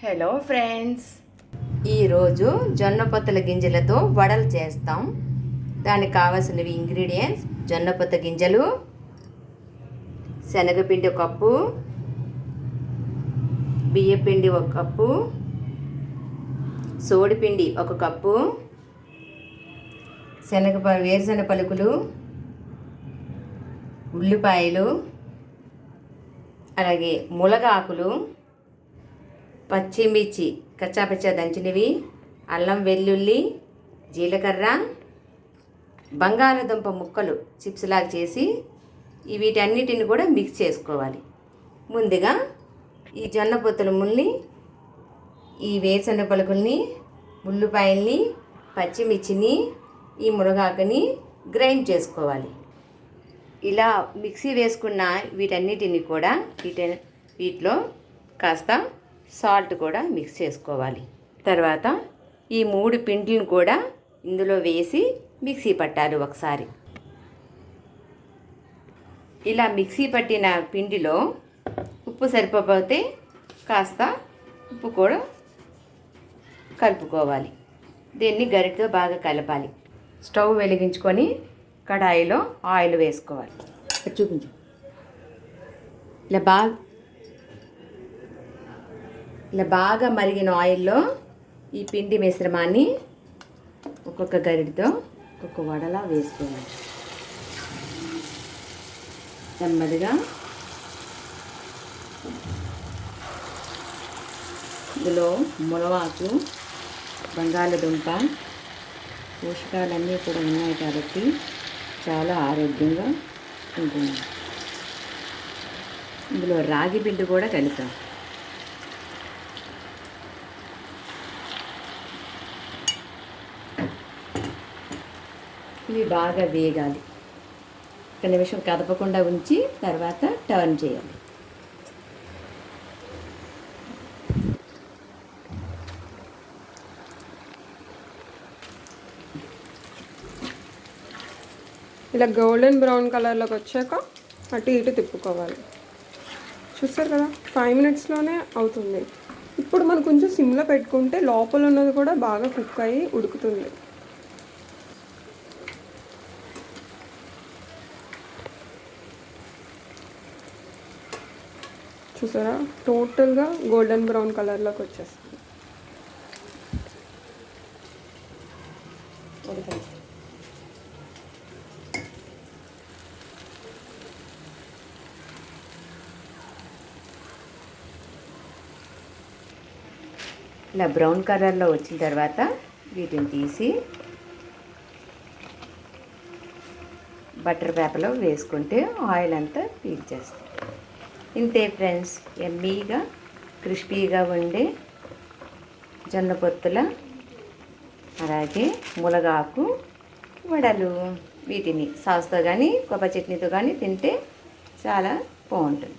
Hello friends ఈరోజు జొన్న పొత్తుల గింజలతో వడలు చేస్తాం. దానికి కావాల్సినవి ఇంగ్రీడియంట్స్ జొన్న పొత్త గింజలు శనగపిండి ఒక కప్పు బియ్యపిండి ఒక కప్పు సోడిపిండి ఒక కప్పు శనగ ప- వేరుశనగ పలుకులు ఉల్లిపాయలు అలాగే ములగాకులు పచ్చిమిర్చి కచ్చాపచ్చా దంచినవి అల్లం వెల్లుల్లి జీలకర్ర బంగాళదుంప ముక్కలు చిప్స్ లాగా చేసి వీటన్నిటిని కూడా మిక్స్ చేసుకోవాలి. ముందుగా ఈ జొన్న పొత్తుల ముల్ని ఈ వేసన పలుకుల్ని ఉల్లిపాయల్ని పచ్చిమిర్చిని ఈ మునగాకుని గ్రైండ్ చేసుకోవాలి. ఇలా మిక్సీ వేసుకున్న వీటన్నిటిని కూడా వీట వీటిలో కాస్త సాల్ట్ కూడా మిక్స్ చేసుకోవాలి. తర్వాత ఈ మూడు పిండిలను కూడా ఇందులో వేసి మిక్సీ పట్టాలి ఒకసారి. ఇలా మిక్సీ పట్టిన పిండిలో ఉప్పు సరిపోతే కాస్త ఉప్పు కూడా కలుపుకోవాలి. దీన్ని గరిటతో బాగా కలపాలి. స్టవ్ వెలిగించుకొని కడాయిలో ఆయిల్ వేసుకోవాలి. చూపించు. ఇలా బాగా ఇలా బాగా మరిగిన ఆయిల్లో ఈ పిండి మిశ్రమాన్ని ఒక్కొక్క గరిటితో ఒక్కొక్క వడలా వేసుకోవాలి. నెమ్మదిగా ఇందులో ములవాకు బంగాళదుంప పోషకాలన్నీ కూడా ఉన్నాయి కాబట్టి చాలా ఆరోగ్యంగా ఉంటుంది. ఇందులో రాగి పిండి కూడా కలుపుతాం. ఇవి బాగా వేగాలి. ఒక నిమిషం కదపకుండా ఉంచి తర్వాత టర్న్ చేయాలి. ఇలా గోల్డెన్ బ్రౌన్ కలర్లోకి వచ్చాక అటు ఇటు తిప్పుకోవాలి. చూస్తారు కదా ఫైవ్ మినిట్స్లోనే అవుతుంది. ఇప్పుడు మనం కొంచెం సిమ్లో పెట్టుకుంటే లోపల ఉన్నది కూడా బాగా కుక్ అయ్యి ఉడుకుతుంది. చూసారా? టోటల్గా గోల్డెన్ బ్రౌన్ కలర్లోకి వచ్చేస్తుంది. ఇలా బ్రౌన్ కలర్లో వచ్చిన తర్వాత వీటిని తీసి బటర్ పేపర్లో వేసుకుంటే ఆయిల్ అంతా పీల్చేస్తాం ఇంతే ఫ్రెండ్స్ ఎమ్మీగా క్రిస్పీగా ఉండే జొన్న పొత్తుల అలాగే ములగాకు వడలు. వీటిని సాస్తో కానీ కొబ్బరి చట్నీతో కానీ తింటే చాలా బాగుంటుంది.